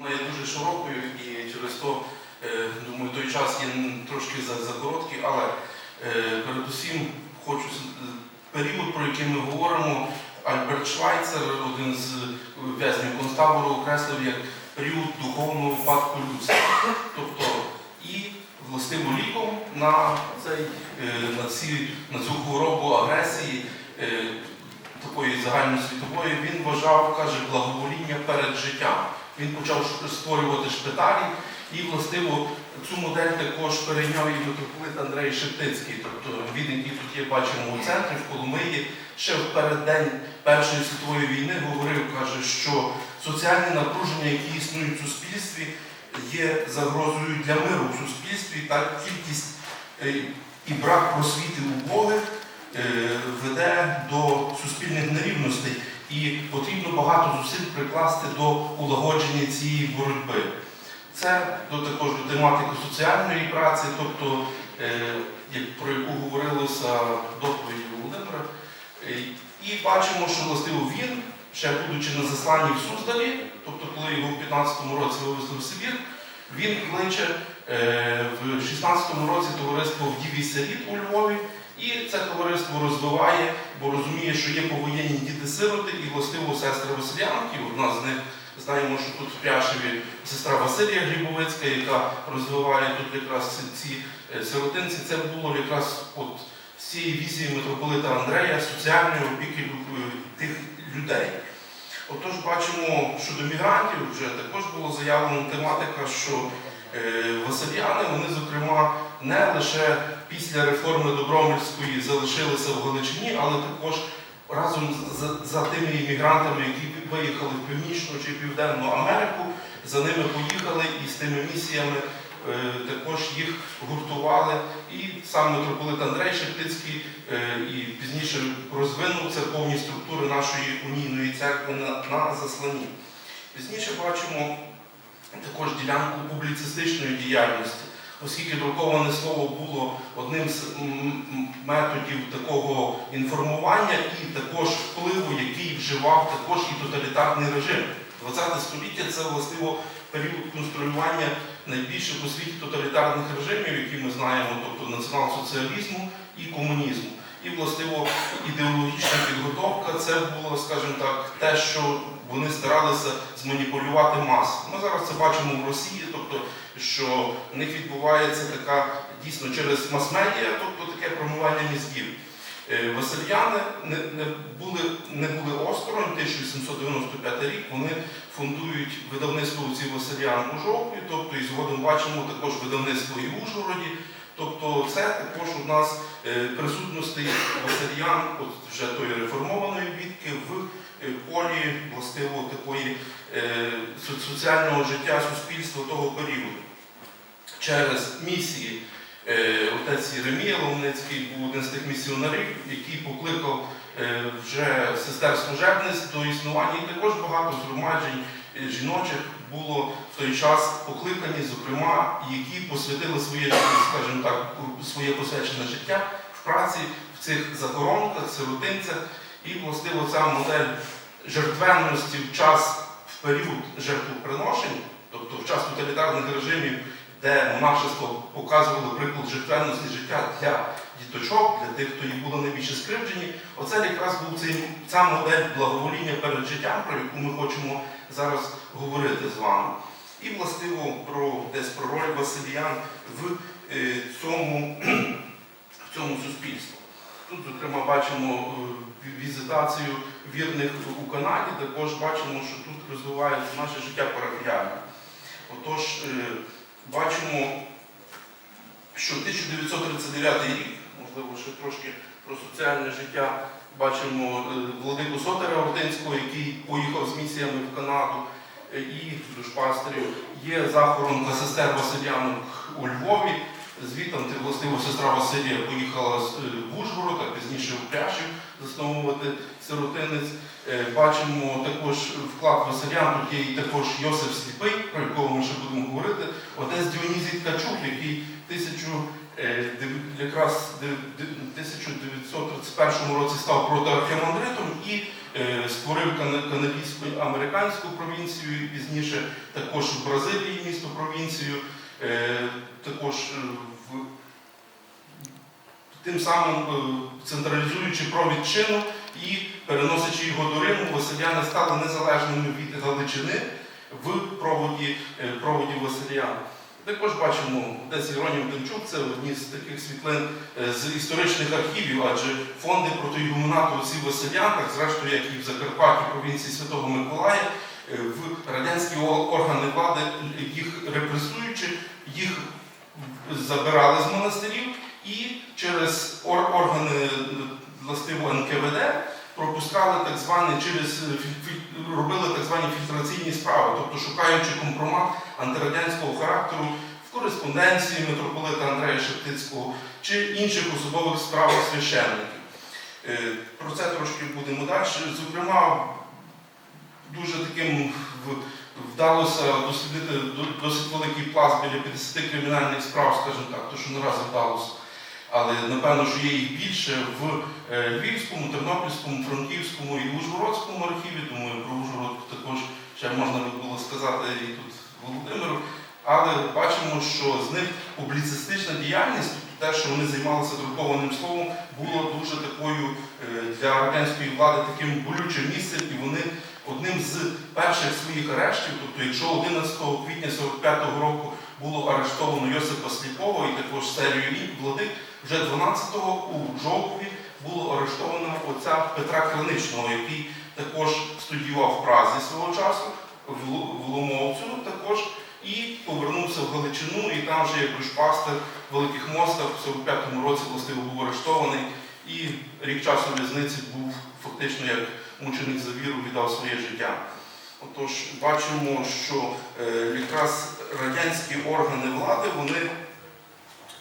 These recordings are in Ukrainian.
Вона є дуже широкою і через то, е, думаю, той час є трошки за, за але е, передусім хочу е, період, про який ми говоримо, Альберт Швайцер, один з в'язнів концтабору, окреслив як період духовного випадку людства. Тобто і властиво ліком на, цей, на, ці, на цю хворобу агресії. Такої загальносвітової він вважав, каже, благовоління перед життям. Він почав створювати шпиталі, і властиво цю модель також перейняв і митрополит Андрей Шептицький. Тобто він, який тут є, бачимо у центрі, в Коломиї, ще в переддень Першої світової війни говорив, каже, що соціальні напруження, які існують в суспільстві, є загрозою для миру в суспільстві, так кількість е, і брак просвіти убогих е, веде до суспільних нерівностей і потрібно багато зусиль прикласти до улагодження цієї боротьби. Це до також до тематики соціальної праці, тобто, е, як про яку говорилося доповіді Володимира. Е, І бачимо, що властиво він, ще будучи на засланні в Суздалі, тобто коли його в 15-му році вивезли в Сибір, він кличе е, в 16-му році товариство в Дівій Сиріт у Львові, і це товариство розвиває, бо розуміє, що є повоєнні діти-сироти і властиво сестри Василянки. Одна з них знаємо, що тут в Пряшеві сестра Василія Глібовицька, яка розвиває тут якраз ці, ці е, сиротинці. Це було якраз от з цієї візії митрополита Андрея соціальної опіки е, тих людей. Отож, бачимо, щодо мігрантів вже також було заявлено тематика, що е, васильяни, вони, зокрема, не лише після реформи Добромельської залишилися в Галичині, але також разом з- за тими іммігрантами, які виїхали в Північну чи Південну Америку, за ними поїхали і з тими місіями е, також їх гуртували. І сам митрополит Андрей Шептицький е, і пізніше розвинув це повні структури нашої унійної церкви на, на засланні. Пізніше бачимо також ділянку публіцистичної діяльності, оскільки друковане слово було одним з методів такого інформування і також впливу, який вживав також і тоталітарний режим. 20 століття це властиво період конструювання найбільших у світі тоталітарних режимів, які ми знаємо, тобто націонал-соціалізму і комунізму. І властиво ідеологічна підготовка це було, скажімо так, те, що вони старалися зманіпулювати маси. Ми зараз це бачимо в Росії, тобто що в них відбувається така дійсно через мас-медіа, тобто таке промивання мізків. Е, Васильяни не, не, були, не були осторонь, 1795 рік вони фундують видавництво ці Васильян у Жовкві, тобто і згодом бачимо також видавництво і в Ужгороді. Тобто це також у нас е, присутності Васильян, от вже тої реформованої відки в полі властиво такої е, соціального життя суспільства того періоду. Через місії е, отець Єремія Ловницький був один з тих місіонерів, який покликав е, вже сестер служебниць до існування, і також багато згромаджень жіночих було в той час покликані, зокрема, які посвятили своє, скажімо так, своє посвячене життя в праці в цих захоронках, сиротинцях, і властиво ця модель жертвенності в час в період жертвоприношень, тобто в час тоталітарних режимів, де монашество показувало приклад жертвенності життя для діточок, для тих, хто їх було найбільше скривджені. Оце якраз був цей, ця модель благовоління перед життям, про яку ми хочемо зараз говорити з вами. І властиво про десь про роль Васильян в е, цьому, в цьому суспільстві. Тут, зокрема, бачимо е, візитацію вірних у Канаді, також бачимо, що тут розвивається наше життя парафіяльне. Отож, е, бачимо, що 1939 рік, можливо, ще трошки про соціальне життя, бачимо е, владику Сотера Ординського, який поїхав з місіями в Канаду, і душпастерів. Є захоронка сестер Василянок у Львові. Звітом ти властиво сестра Василія поїхала е, в Ужгород, а пізніше в Пряшів засновувати сиротинець. Е, Бачимо також вклад Василян, тут є і також Йосиф Сліпий, про якого ми ще будемо говорити. Отець Діонізій Ткачук, який тисячу, е, якраз дев- дев- 1931 році став протоархімандритом і створив Кана- канадську американську провінцію, пізніше також в Бразилії місто провінцію, також е, в тим самим е, централізуючи провід чину і переносячи його до Риму, Василяни стали незалежними від Галичини в проводі, е, проводі Василян. Також бачимо, десь Іронів Демчук, це одні з таких світлин е, з історичних архівів, адже фонди протиігуменату отців Василянках, зрештою, як і в Закарпатті, провінції Святого Миколая, е, в радянські органи влади, їх репресуючи, їх забирали з монастирів і через органи е, властиво НКВД пропускали так звані через е, робили так звані фільтраційні справи, тобто шукаючи компромат антирадянського характеру в кореспонденції митрополита Андрея Шептицького чи інших особових справах священників. Е, Про це трошки будемо далі. Зокрема, дуже таким вдалося дослідити до- досить великий пласт біля 50 кримінальних справ, скажімо так, то що наразі вдалося. Але напевно, що є їх більше в е, Львівському, Тернопільському, Франківському і Ужгородському архіві. Думаю, про Ужгород також ще можна було сказати і тут Володимиру. Але бачимо, що з них публіцистична діяльність, те, що вони займалися друкованим словом, було дуже такою е, для радянської влади таким болючим місцем, і вони одним з перших своїх арештів, тобто якщо 11 квітня 45-го року було арештовано Йосипа Сліпова і також серію інших владик, вже 12-го у Жовкові було арештовано отця Петра Краничного, який також студіював в Празі свого часу, в Ломовцю також, і повернувся в Галичину, і там вже як душпастер в Великих Мостах в 45-му році властиво був арештований, і рік часу в'язниці був фактично як мученик за віру, віддав своє життя. Отож, бачимо, що е, якраз радянські органи влади, вони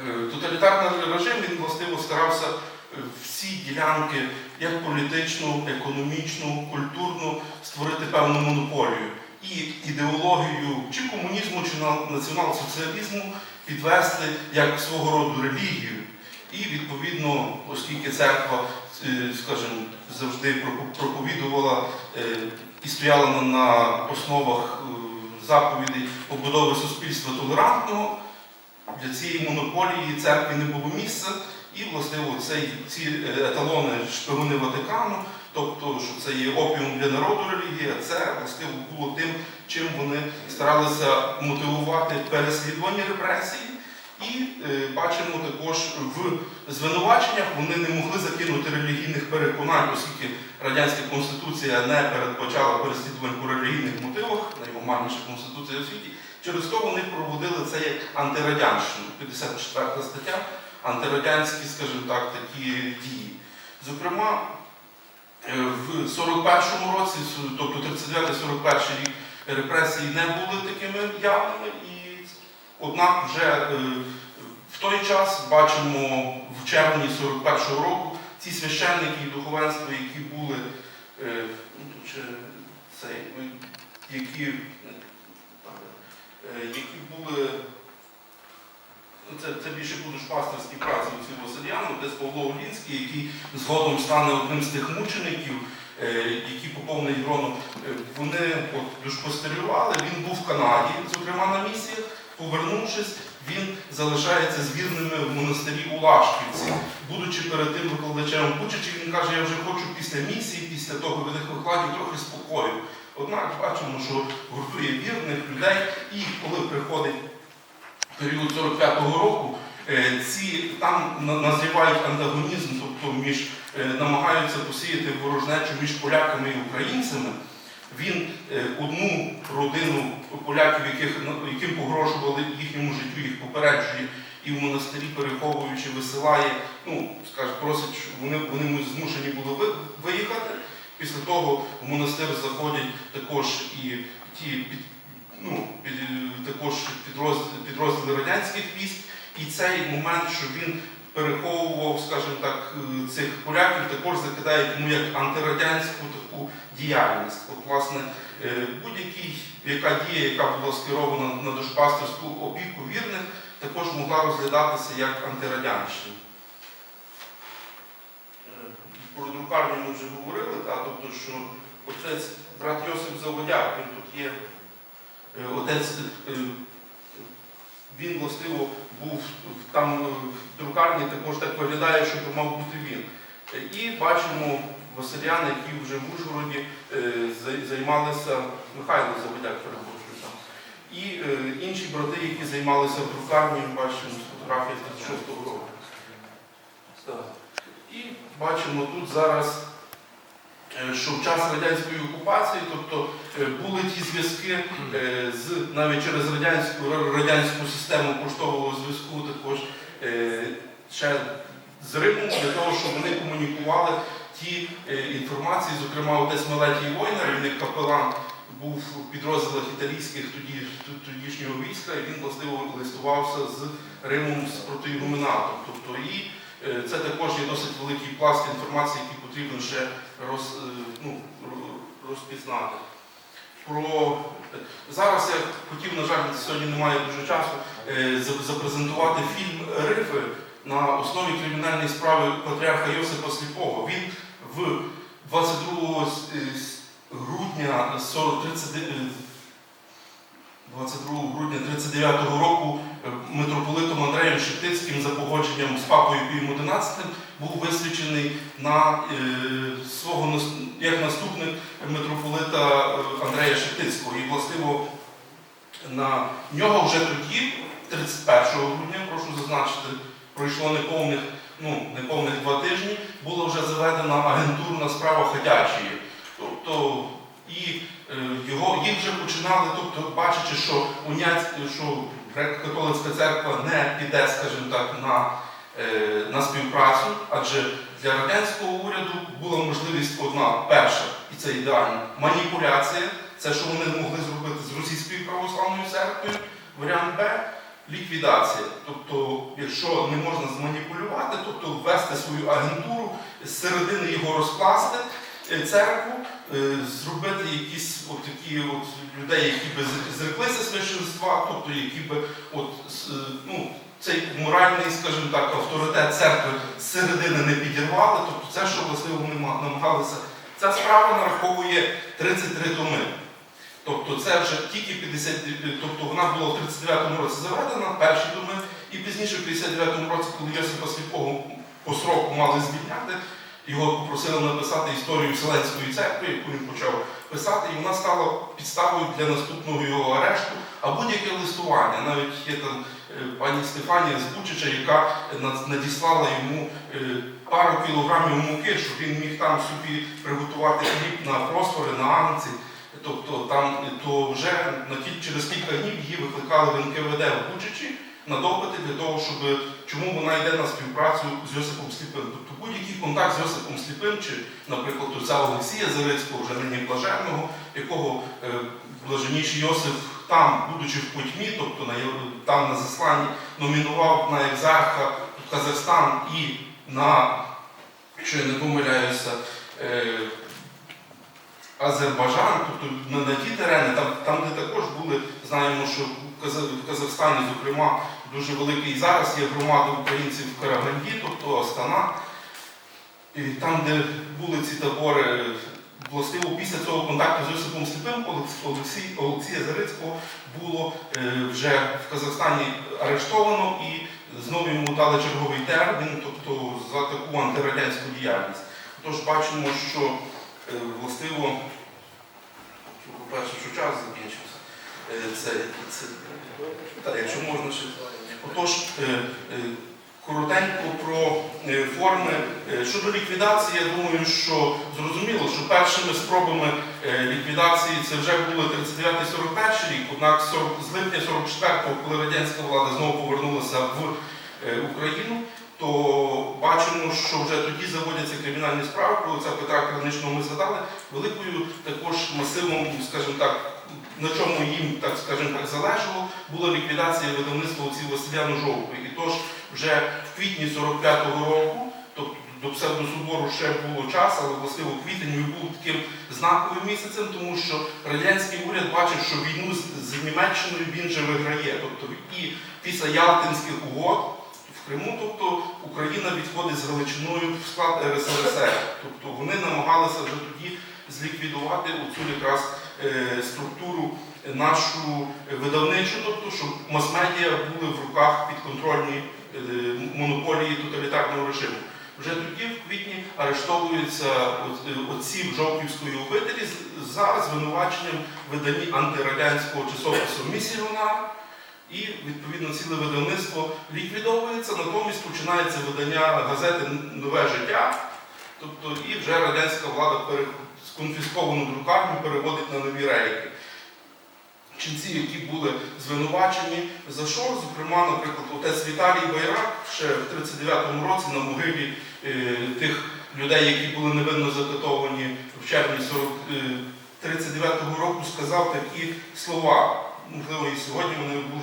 Е, Тоталітарний режим він властиво старався е, всі ділянки, як політичну, економічну, культурну, створити певну монополію. І ідеологію чи комунізму, чи націонал-соціалізму підвести як свого роду релігію. І відповідно, оскільки церква, скажімо, завжди проповідувала е, і стояла на- основах е, заповідей побудови суспільства толерантного, для цієї монополії церкві не було місця, і властиво ці е, еталони шпигуни Ватикану, тобто, що це є опіум для народу релігія, це властиво було тим, чим вони старалися мотивувати переслідування репресії. І е, бачимо також в звинуваченнях вони не могли закинути релігійних переконань, оскільки радянська конституція не передбачала переслідувань по релігійних мотивах, найгуманніша конституція у світі. Через то вони проводили це як антирадянщину, 54 стаття, антирадянські, скажімо так, такі дії. Зокрема, е, в 41-му році, тобто 39-41 рік, репресії не були такими явними, однак вже е, в той час бачимо в червні 41-го року ці священники і духовенство, які були, е, ну, ну, які е, які були, ну, це, це більше будуть пасторські праці у Васильяну, десь Павло Олінський, який згодом стане одним з тих мучеників, які поповнить грону, вони от, душпостерювали, він був в Канаді, зокрема на місіях, повернувшись, він залишається з вірними в монастирі у Лашківці. Будучи перед тим викладачем Бучичі, він каже, я вже хочу після місії, після того великих викладів трохи спокою. Однак бачимо, що гуртує вірних людей, і коли приходить період 45-го року, е, ці там назрівають антагонізм, тобто між е, намагаються посіяти ворожнечу між поляками і українцями. Він е, одну родину поляків, яких, яким погрожували їхньому життю, їх попереджує і в монастирі переховуючи, висилає, ну, скажімо, просить, щоб вони, вони змушені були виїхати. Після того в монастир заходять також і ті під, ну, під, також підрозділи, підрозділи радянських військ. І цей момент, що він переховував, скажімо так, цих поляків, також закидають йому як антирадянську таку діяльність. От, власне, е, будь-який, яка дія, яка була скерована на душпастерську опіку вірних, також могла розглядатися як антирадянщина. Е, Про друкарню ми вже говорили, та, тобто, що отець брат Йосип Заводяк, він тут є. Е, Отець, він властиво був там в друкарні, також так виглядає, що то мав бути він. І бачимо Василяни, які вже в Ужгороді е, займалися, Михайло Заводяк, перепрошую там. І е, інші брати, які займалися в друкарні, бачимо з фотографії з 36-го року. І бачимо тут зараз, е, що в час радянської окупації, тобто були ті зв'язки з навіть через радянську радянську систему поштового зв'язку, також ще з Римом для того, щоб вони комунікували ті е, інформації, зокрема отець Мелетій Войнер, він як капелан був у підрозділах італійських тоді, тодішнього війська, і він властиво листувався з Римом з протиігуменатом. Тобто і е, це також є досить великий пласт інформації, який потрібно ще роз, е, ну, розпізнати. Про зараз я хотів, на жаль, сьогодні немає дуже часу запрезентувати фільм Рифи на основі кримінальної справи патріарха Йосипа Сліпого. Він в 22 с- е, грудня 40 39 22 грудня 39 року е, митрополитом Андреєм Шептицьким за погодженням з папою Пієм XI був висвячений на е, свого як наступник митрополита е, Андрея Шептицького. І властиво на нього вже тоді, 31 грудня, прошу зазначити, пройшло неповних, ну, неповних два тижні, була вже заведена агентурна справа ходячої. Тобто і е, його їх вже починали, тобто бачачи, що уняць, що греко-католицька церква не піде, скажімо так, на, е, на співпрацю, адже для радянського уряду була можливість одна, перша, і це ідеально, маніпуляція, це що вони могли зробити з російською православною церквою, варіант Б. Ліквідація. Тобто, якщо не можна зманіпулювати, тобто ввести свою агентуру, з середини його розкласти, е, церкву, е, зробити якісь от такі от людей, які би зреклися священства, тобто які би от, е, ну, цей моральний, скажімо так, авторитет церкви з середини не підірвали, тобто це, що власне вони намагалися. Ця справа нараховує 33 томи. Тобто це вже тільки 50, тобто вона була в 39-му році заведена, перші доми, і пізніше в 59-му році, коли Йосипа Сліпого по сроку мали звільняти, його попросили написати історію Вселенської церкви, яку він почав писати, і вона стала підставою для наступного його арешту, а будь-яке листування. Навіть є там е, пані Стефанія з Бучича, яка надіслала йому е, пару кілограмів муки, щоб він міг там собі приготувати хліб на фосфори, на анці. Тобто там то вже на кі- через кілька днів її викликали в НКВД в Бучичі на допити для того, щоб чому вона йде на співпрацю з Йосипом Сліпим. Тобто будь-який контакт з Йосипом Сліпим, чи, наприклад, отця Олексія Зарицького, вже нині блаженного, якого е, блаженніший Йосип там, будучи в Кутьмі, тобто на, там на засланні, номінував на екзарха Казахстан і на, якщо я не помиляюся, е, Азербайджан, тобто на, ті терени, там, там, де також були, знаємо, що в Казахстані, зокрема, дуже великий зараз є громада українців в Караганді, тобто Астана. І там, де були ці табори, властиво після цього контакту з Йосипом Сліпим Олексія Зарицького було е, вже в Казахстані арештовано і знову йому дали черговий термін, тобто за таку антирадянську діяльність. Тож бачимо, що е, властиво, по-перше, що час закінчився. Е, Це, це, так, якщо можна ще. Отож, е, е, коротенько про форми. Щодо ліквідації, я думаю, що зрозуміло, що першими спробами ліквідації це вже були 39-41 рік, однак 40 з липня 44-го, коли радянська влада знову повернулася в Україну, то бачимо, що вже тоді заводяться кримінальні справи, про це Петра Краничного ми згадали, великою також масивом, скажімо так, на чому їм, так скажімо так, залежало, була ліквідація видавництва отців Василяну Жовку. І тож вже в квітні 45-го року, тобто до псевдособору ще було час, але властиво квітень він був таким знаковим місяцем, тому що радянський уряд бачив, що війну з Німеччиною він же виграє. Тобто і після Ялтинських угод Криму, тобто Україна відходить з Галичиною в склад РСРСР. Тобто вони намагалися вже тоді зліквідувати оцю якраз е, структуру нашу видавничу, тобто, щоб мас-медіа були в руках підконтрольні е, монополії тоталітарного режиму. Вже тоді, в квітні, арештовуються е, отці в Жовківської обителі за звинуваченням виданні антирадянського часопису Місіонар. І відповідно ціле видавництво ліквідовується, натомість починається видання газети Нове життя. Тобто і вже радянська влада пере- сконфісковану друкарню переводить на нові рейки. Ченці, які були звинувачені, за що, зокрема, наприклад, отець Віталій Байрак ще в 39-му році на могилі е, тих людей, які були невинно закатовані в червні 40, е, 39-го року, сказав такі слова. Можливо, і сьогодні вони були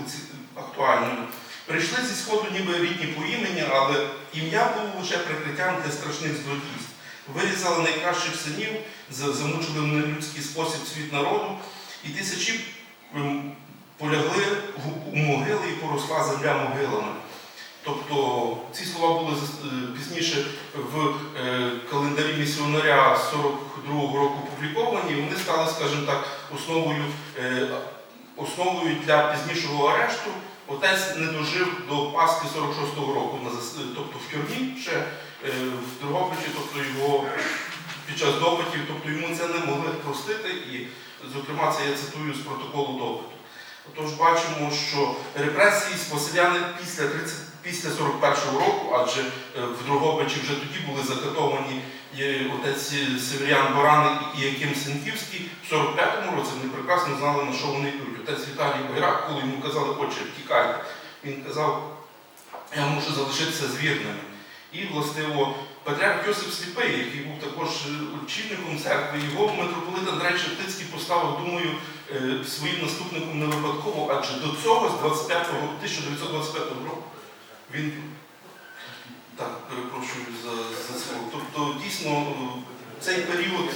актуальними. Прийшли зі сходу ніби рідні по імені, але ім'я було лише прикриттям для страшних злодійств. Вирізали найкращих синів, замучили в нелюдський спосіб світ народу, і тисячі ем, полягли у могили і поросла земля могилами. Тобто ці слова були е, пізніше в е, календарі місіонаря 42-го року опубліковані, і вони стали, скажімо так, основою, е, основою для пізнішого арешту. Отець не дожив до Пасхи 46-го року, тобто в тюрмі ще е, в Дрогобичі, тобто його під час допитів, тобто йому це не могли простити, і, зокрема, це я цитую з протоколу допиту. Отож, бачимо, що репресії споселяни після 30, після 41-го року, адже е, в Дрогобичі вже тоді були закатовані отець Северян Бараник і Яким Сенківський. В 45-му році вони прекрасно знали, на що вони йдуть. Отець Віталій Байрак, коли йому казали, отче, втікайте, він казав, я мушу залишитися з вірними. І, властиво, Патріарх Йосип Сліпий, який був також е, очільником церкви, його митрополит Андрей Шептицький поставив, думаю, е, своїм наступником не випадково, адже до цього, з 25 1925 року, він так, перепрошую за, за це. Тобто, дійсно, цей період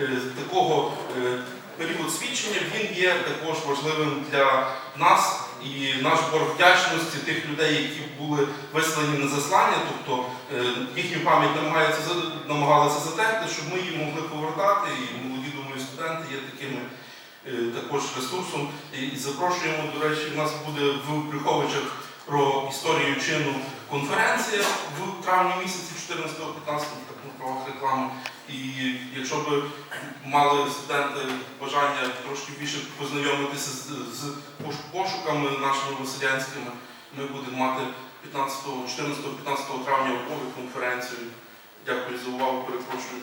е, такого е, період свідчення він є також важливим для нас і наш борг вдячності тих людей, які були вислані на заслання, тобто е, їхню пам'ять намагаються за- намагалися затерти, щоб ми її могли повертати. І молоді думаю, студенти є такими також ресурсом. І, запрошуємо, до речі, в нас буде в Брюховичах про історію чину конференція в травні місяці 14-15 так на правах реклами. І якщо б мали студенти бажання трошки більше познайомитися з, з пошуками нашими василянськими, ми будемо мати 15, 14-15 травня у конференцію. Дякую за увагу, перепрошую.